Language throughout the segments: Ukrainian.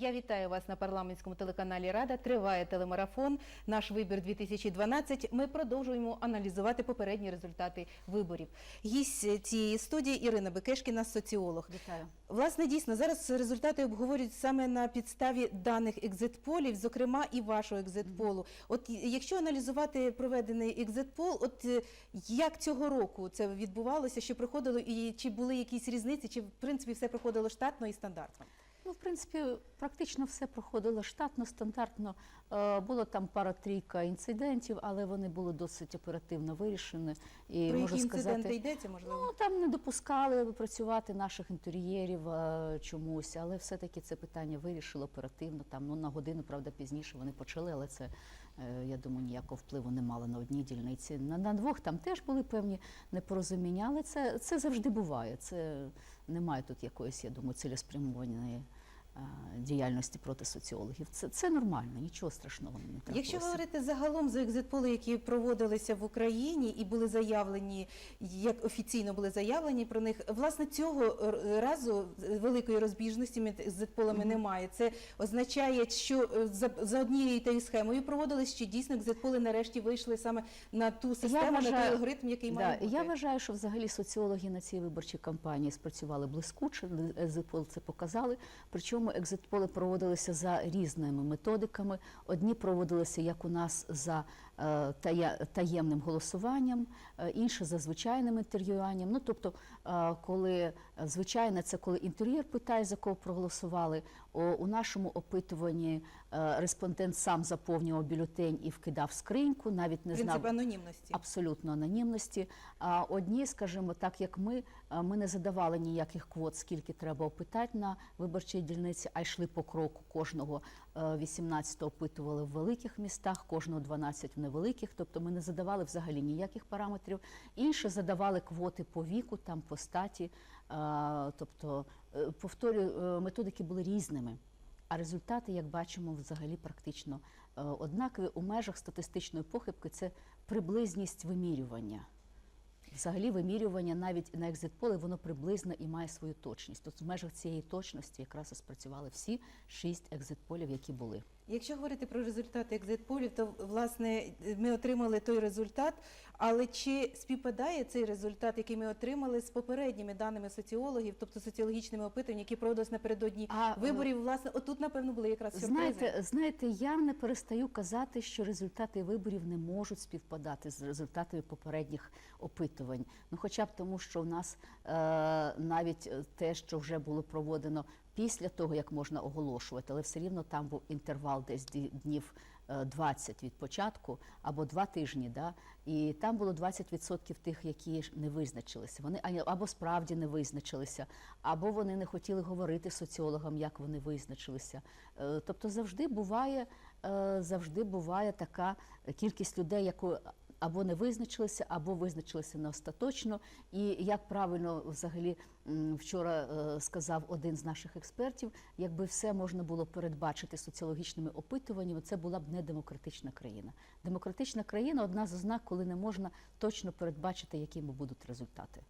Я вітаю вас на парламентському телеканалі Рада. Триває телемарафон. Наш вибір 2012. Ми продовжуємо аналізувати попередні результати виборів. Гість цієї студії Ірина Бекешкіна, соціолог. Вітаю. Власне, дійсно, зараз результати обговорюють саме на підставі даних екзитполів, зокрема і вашого екзитполу. От якщо аналізувати проведений екзитпол, от е, як цього року це відбувалося, що проходило, і чи були якісь різниці, чи в принципі все проходило штатно і стандартно? Ну, в принципі, практично все проходило штатно, стандартно. Е, Було там пара-трійка інцидентів, але вони були досить оперативно вирішені. І Про можу які інциденти йдеться, можливо? ну там не допускали працювати наших інтер'єрів е, чомусь, але все-таки це питання вирішили оперативно. Там ну на годину, правда, пізніше вони почали, але це я думаю ніякого впливу не мала на одній дільниці. На, на двох там теж були певні непорозуміння, але це, це завжди буває. Це немає тут якоїсь, я думаю, цілеспрямованої е, діяльності проти соціологів. Це, це нормально, нічого страшного не трапилося. Якщо говорити загалом за екзитполи, які проводилися в Україні і були заявлені, як офіційно були заявлені про них, власне цього разу великої розбіжності між екзитполами немає. Це означає, що е, за, за однією тією схемою проводились, чи дійсно екзитполи нарешті вийшли саме на ту систему, на той алгоритм, який має бути. Я вважаю, що взагалі соціологи на цій виборчій кампанії спрацювали блискуче. Екзитпол це показали. Причому екзитполи проводилися за різними методиками. Одні проводилися як у нас за е, таємним голосуванням, е, інші за звичайним інтерв'юванням. Ну тобто, е, коли звичайне, це коли інтер'єр питає, за кого проголосували. У нашому опитуванні е, респондент сам заповнював бюлетень і вкидав скриньку, навіть не принцип знав анонімності. абсолютно анонімності. А одні, скажімо, так як ми, ми не задавали ніяких квот, скільки треба опитати на виборчій дільниці, а йшли по кроку кожного 18 опитували в великих містах, кожного 12 в невеликих. Тобто ми не задавали взагалі ніяких параметрів. Інші задавали квоти по віку, там по статі. Тобто, е, повторюю, е, методики були різними. А результати, як бачимо, взагалі практично е, однакові у межах статистичної похибки це приблизність вимірювання. Взагалі, вимірювання навіть на екзитполі, воно приблизно і має свою точність. Тут в межах цієї точності якраз спрацювали всі шість екзитполів, які були. Якщо говорити про результати екзитполів, то власне ми отримали той результат. Але чи співпадає цей результат, який ми отримали з попередніми даними соціологів, тобто соціологічними опитуваннями, які проводились напередодні А, виборів? Власне, отут напевно були якраз сюрпризи. Знаєте, знаєте, я не перестаю казати, що результати виборів не можуть співпадати з результатами попередніх опитувань. Ну, хоча б тому, що в нас е, навіть е, те, що вже було проводено після того, як можна оголошувати, але все рівно там був інтервал десь днів е, 20 від початку або два тижні. Да? І там було 20% тих, які не визначилися. Вони або справді не визначилися, або вони не хотіли говорити соціологам, як вони визначилися. Е, Тобто завжди буває, е, завжди буває така кількість людей, яку або не визначилися, або визначилися не остаточно. І як правильно взагалі вчора е, сказав один з наших експертів, якби все можна було передбачити соціологічними опитуваннями, це була б не демократична країна. Демократична країна одна з ознак, коли не можна точно передбачити, якими будуть результати.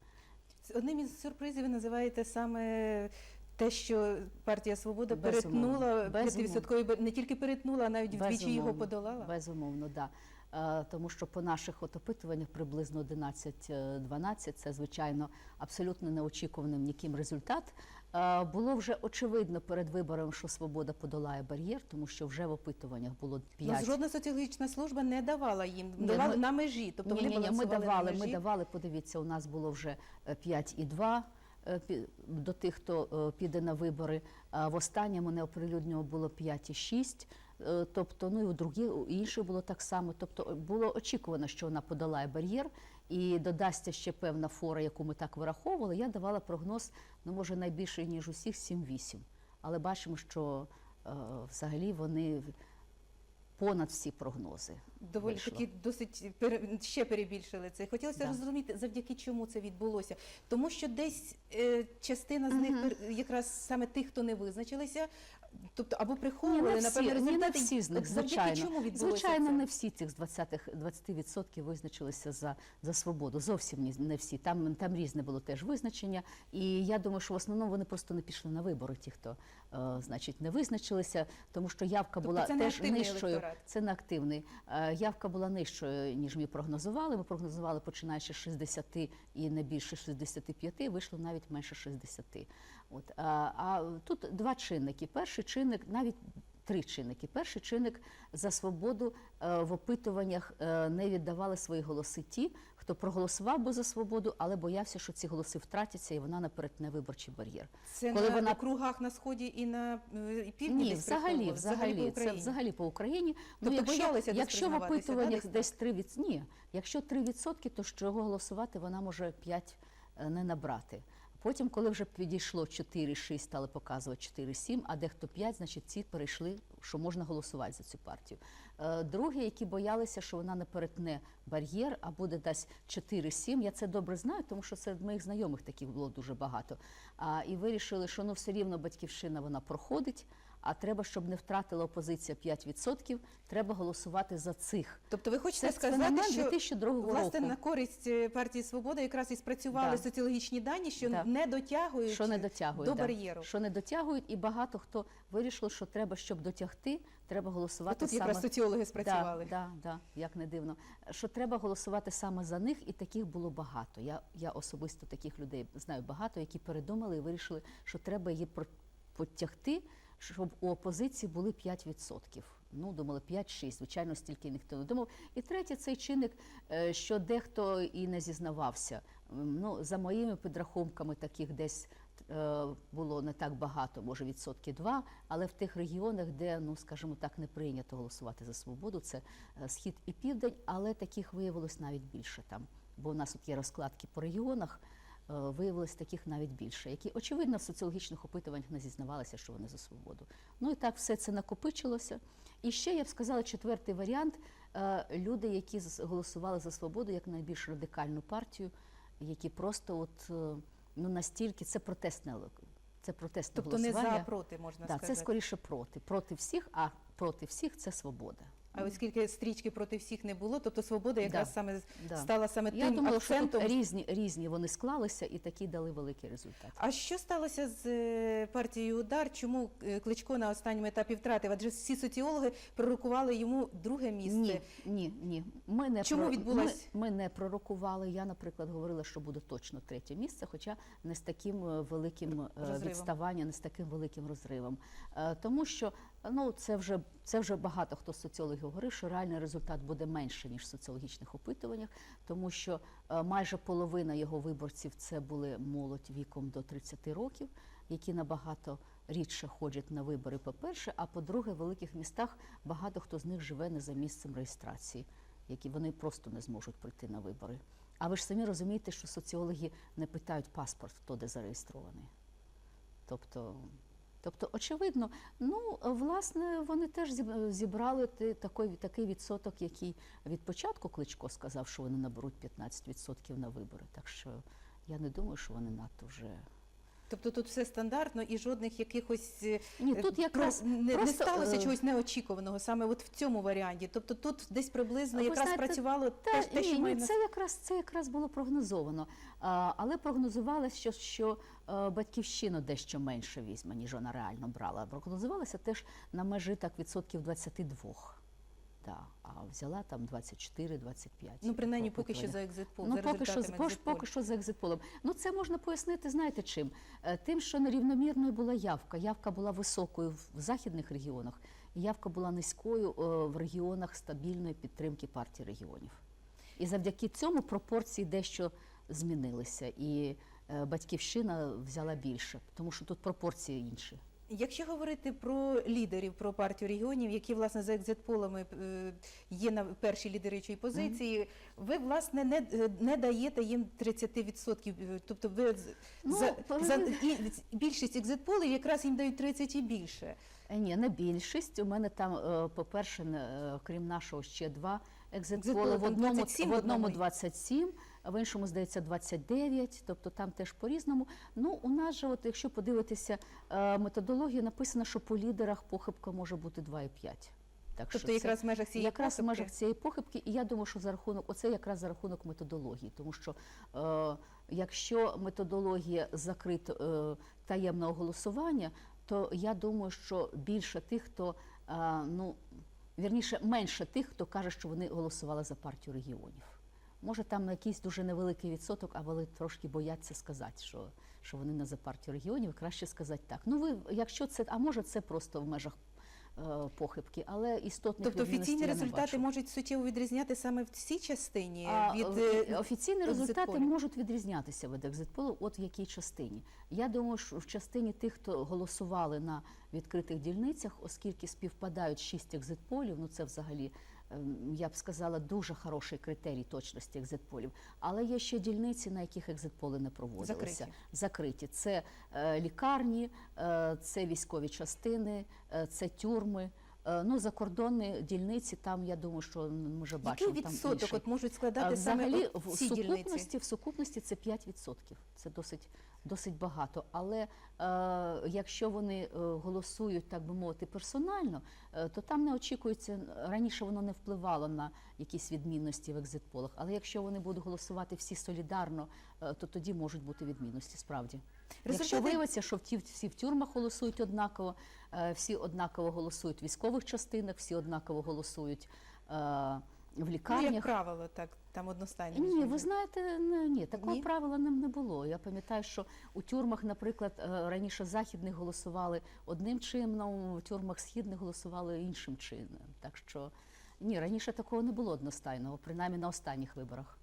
Одним із сюрпризів ви називаєте саме. Те, що партія Свобода Безумовно. перетнула Безумовно. 5%, не тільки перетнула, а навіть вдвічі його подолала. Безумовно, да. Е, Тому що по наших от опитуваннях приблизно 11-12, це звичайно абсолютно неочікуваним ніким результат. Е, Було вже очевидно перед вибором, що свобода подолає бар'єр, тому що вже в опитуваннах було 5. Ну, жодна соціологічна служба не давала їм, давала на межі. Тобто ні, вони ні, ні, ми давали, на ми давали. Подивіться, у нас було вже е, 5,2 е, до тих, хто піде на вибори. А в останньому неоприлюднього було 5,6. Е, Тобто, ну і у другі у інших було так само. Тобто було очікувано, що вона подолає бар'єр і додасться ще певна фора, яку ми так вираховували. Я давала прогноз, ну може найбільше ніж усіх 7-8. Але бачимо, що е, взагалі вони понад всі прогнози. Доволі вийшло. таки досить ще перебільшили це. Хотілося Да. зрозуміти, завдяки чому це відбулося. Тому що десь е, частина з них пер- якраз саме тих, хто не визначилися, тобто або приховували, не напевно, всі, не результати. всі з них, звичайно. чому Звичайно, це? не всі цих з 20, 20% визначилися за, за свободу. Зовсім не всі. Там, там різне було теж визначення. І я думаю, що в основному вони просто не пішли на вибори, ті, хто значить, не визначилися, тому що явка Тобто була не теж нижчою. електорат? Це не активний. Е, Явка була нижчою, ніж ми прогнозували. Ми прогнозували починаючи з 60 і не більше 65, вийшло навіть менше 60. От, а, а тут два чинники. Перший чинник, навіть три чинники. Перший чинник за свободу е, в опитуваннях е, не віддавали свої голоси ті, хто проголосував би за свободу, але боявся, що ці голоси втратяться, і вона наперетне виборчий бар'єр. Це Коли на вона- округах на сході і на е, півдні Ні, взагалі, взагалі, це взагалі по Україні. Тобто якщо, боялися якщо в опитуваннях да, десь десь 3 від... ні, якщо 3%, то з чого голосувати, вона може 5 не набрати. Потім, коли вже підійшло 4-6, стали показувати 4-7, а дехто 5, значить ці перейшли, що можна голосувати за цю партію. Е, Другі, які боялися, що вона не перетне бар'єр, а буде десь 4-7, я це добре знаю, тому що серед моїх знайомих таких було дуже багато. А, і вирішили, що ну все рівно батьківщина вона проходить, а треба, щоб не втратила опозиція 5%, треба голосувати за цих. Тобто ви хочете Це сказати, що 2002 власне року. на користь е, партії Свобода якраз і спрацювали Да. соціологічні дані, що Да. не дотягують, що не дотягують до да. бар'єру. Що не дотягують, і багато хто вирішив, що треба, щоб дотягти, треба голосувати Тут саме якраз соціологи спрацювали. Да, да, да, як не дивно. Що треба голосувати саме за них, і таких було багато. Я, я особисто таких людей знаю багато, які передумали і вирішили, що треба її про- потягти, щоб у опозиції були 5%. Ну, думали 5-6, звичайно, стільки ніхто не думав. І третє, цей чинник, е, що дехто і не зізнавався. Ну, за моїми підрахунками, таких десь е, було не так багато, може відсотки два, але в тих регіонах, де, ну скажімо так, не прийнято голосувати за свободу, це е, схід і південь, але таких виявилось навіть більше там. Бо у нас тут є розкладки по регіонах, виявилось таких навіть більше, які очевидно в соціологічних опитуваннях не зізнавалися, що вони за свободу. Ну і так все це накопичилося. І ще я б сказала, четвертий варіант е, люди, які голосували за свободу як найбільш радикальну партію, які просто от е, ну настільки це протестне це протестне Тобто не за, а проти, можна Да, сказати. це скоріше проти. Проти всіх, а проти всіх це свобода. А оскільки стрічки проти всіх не було, тобто свобода якраз Да. саме Да. стала саме Я тим думала, що тут різні, різні вони склалися і такі дали великий результат. А що сталося з е, партією Удар? Чому е, Кличко на останньому етапі втратив? Адже всі соціологи пророкували йому друге місце. Ні, ні, ні. Ми не Чому про- відбулась- Ми, ми не пророкували. Я, наприклад, говорила, що буде точно третє місце, хоча не з таким е, великим Розривом. відставанням, не з таким великим розривом. Тому що ну це вже це вже багато хто з соціологів говорив, що реальний результат буде менше ніж в соціологічних опитуваннях, тому що е, майже половина його виборців це були молодь віком до 30 років, які набагато рідше ходять на вибори, по-перше, а по-друге, в великих містах багато хто з них живе не за місцем реєстрації, які вони просто не зможуть прийти на вибори. А ви ж самі розумієте, що соціологи не питають паспорт, хто де зареєстрований. Тобто, тобто, очевидно, ну власне, вони теж зіб- зібрали такий, такий відсоток, який від початку Кличко сказав, що вони наберуть 15% на вибори. Так що я не думаю, що вони надто вже. Тобто тут все стандартно і жодних якихось е, Ні, тут якраз не, не сталося е, чогось неочікуваного саме от в цьому варіанті. Тобто тут десь приблизно Ви якраз знаєте, працювало Та, те, те, ні, що ні, на- це якраз це якраз було прогнозовано. А, але прогнозувалося, що, що е, батьківщина дещо менше візьме, ніж вона реально брала. Прогнозувалося теж на межі так відсотків 22. Да, а взяла там 24-25. ну принаймні по поки що за екзитпол, Ну, за поки що, поки, поки що за екзитполем. Ну, це можна пояснити, знаєте чим? Е, Тим, що нерівномірною була явка. Явка була високою в західних регіонах, явка була низькою е, в регіонах стабільної підтримки партії регіонів. І завдяки цьому пропорції дещо змінилися. І е, батьківщина взяла більше, тому що тут пропорції інші. Якщо говорити про лідерів, про партію регіонів, які власне за екзитполами е, є на першій лідеричій позиції, ви власне не, е, не даєте їм 30%. е, Тобто ви Ну, за, повинні- за і більшість екзитполів якраз їм дають 30 і більше. Ні, не більшість. У мене там, по-перше, крім нашого, ще два екзитполи. В одному, 27 в одному одному. 27, а в іншому, здається, 29, тобто там теж по-різному. Ну, у нас же, от, якщо подивитися е, методологію, написано, що по лідерах похибка може бути 2,5. Так Тобто це- якраз в межах цієї якраз в межах цієї похибки, і я думаю, що за рахунок оце якраз за рахунок методології, тому що е, якщо методологія закрит е, таємного голосування, то я думаю, що більше тих, хто е, ну вірніше менше тих, хто каже, що вони голосували за партію регіонів. Може, там якийсь дуже невеликий відсоток, а вони трошки бояться сказати, що, що вони не за партію регіонів. Краще сказати так. Ну ви, якщо це, а може, це просто в межах е, похибки, але істотних Тобто офіційні результати можуть суттєво відрізняти саме в цій частині А, від е, офіційні результати можуть відрізнятися від екзитполу. От в якій частині. Я думаю, що в частині тих, хто голосували на відкритих дільницях, оскільки співпадають шість екзитполів, ну це взагалі. Ем, Я б сказала, дуже хороший критерій точності екзитполів. Але є ще дільниці, на яких екзитполи не проводилися. Закриті. Закриті. Це е, лікарні, е, це військові частини, е, це тюрми. Е, ну, закордонні дільниці, там я думаю, що м, ми вже Який бачимо. там відсоток от можуть складати саме Взагалі, от в ці дільниці? сукупності, в сукупності це 5%. Це досить, досить багато. Але е, якщо вони е, голосують, так би мовити, персонально, е, то там не очікується, раніше воно не впливало на якісь відмінності в екзитполах. Але якщо вони будуть голосувати всі солідарно, е, то тоді можуть бути відмінності, справді. Якщо виявиться, що всі в тюрмах голосують однаково, е, всі однаково голосують в військових частинах, всі однаково голосують е, в Ну, лікарнях. як правило, так там одностайно. Ні, ви знаєте, ні, такого Ні? правила не, не було. Я пам'ятаю, що у тюрмах, наприклад, е, раніше західних голосували одним чином, в тюрмах східних голосували іншим чином. Так що ні, раніше такого не було одностайного, принаймні на останніх виборах.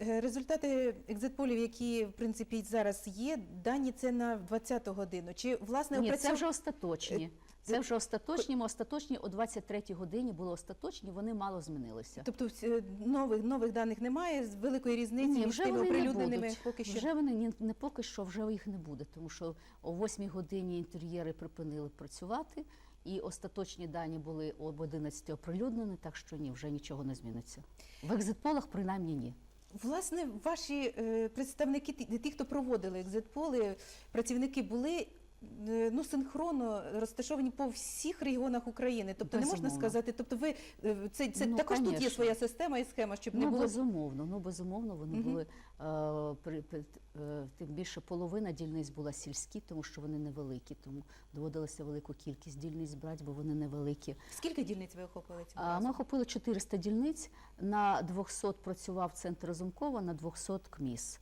Е, Результати екзитполів, які в принципі зараз є, дані це на 20-ту годину. Чи власне Ні, опрацьов- це вже остаточні. Це вже остаточні. Ми остаточні о 23-й годині були остаточні, вони мало змінилися. Тобто нових нових даних немає з великої різниці Ні, між вже тими вони оприлюдненими поки що. Вже вони ні, не поки що вже їх не буде, тому що о 8 годині інтер'єри припинили працювати, і остаточні дані були об 11 оприлюднені, так що ні, вже нічого не зміниться. В екзитполах принаймні ні. Власне, ваші е, представники, ті, хто проводили екзитполи, працівники були. Е, Ну, синхронно розташовані по всіх регіонах України. Тобто не можна сказати, тобто ви е, це, це Ну, також тут є своя система і схема, щоб не Ну, було безумовно, ну безумовно, вони Мгм. були е, при, при- е, тим більше половина дільниць була сільські, тому що вони невеликі, тому доводилося велику кількість дільниць брати, бо вони невеликі. скільки дільниць ви охопили А? Ми охопили 400 дільниць. На 200 працював центр Разумкова, на 200 КМІС.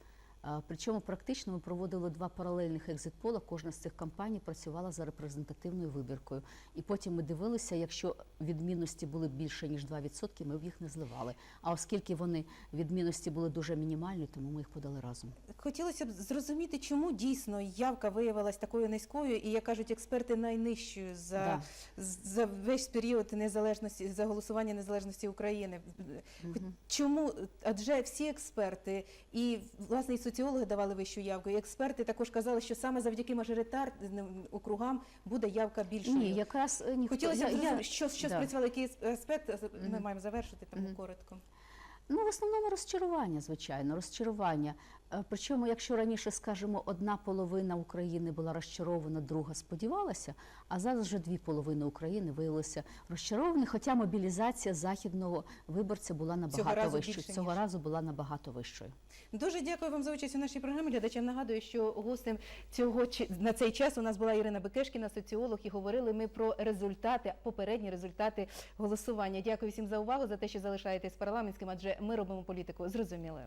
Причому практично ми проводили два паралельних екзитпола. Кожна з цих компаній працювала за репрезентативною вибіркою. І потім ми дивилися, якщо відмінності були більше ніж 2%, ми б їх не зливали. А оскільки вони відмінності були дуже мінімальні, тому ми їх подали разом. Хотілося б зрозуміти, чому дійсно явка виявилась такою низькою, і як кажуть експерти, найнижчою за, Да. за весь період незалежності за голосування незалежності України. Мгм. Чому? Адже всі експерти і власне і соціологи давали вищу явку. І експерти також казали, що саме завдяки мажоритарним округам буде явка більшою. Ні, якраз е, ніхто Хотілося б я- що, що да. спрацювало, який аспект ми маємо завершити тому коротко. Ну, в основному розчарування, звичайно, розчарування. Е, Причому, якщо раніше, скажімо, одна половина України була розчарована, друга сподівалася, а зараз вже дві половини України виявилися розчаровані, хоча мобілізація західного виборця була набагато вищою. більше, Цього разу була набагато вищою. Дуже дякую вам за участь у нашій програмі. Глядачам нагадую, що гостем цього на цей час у нас була Ірина Бекешкіна, соціолог, і говорили ми про результати, попередні результати голосування. Дякую всім за увагу, за те, що залишаєтесь парламентським, адже ми робимо політику зрозумілою.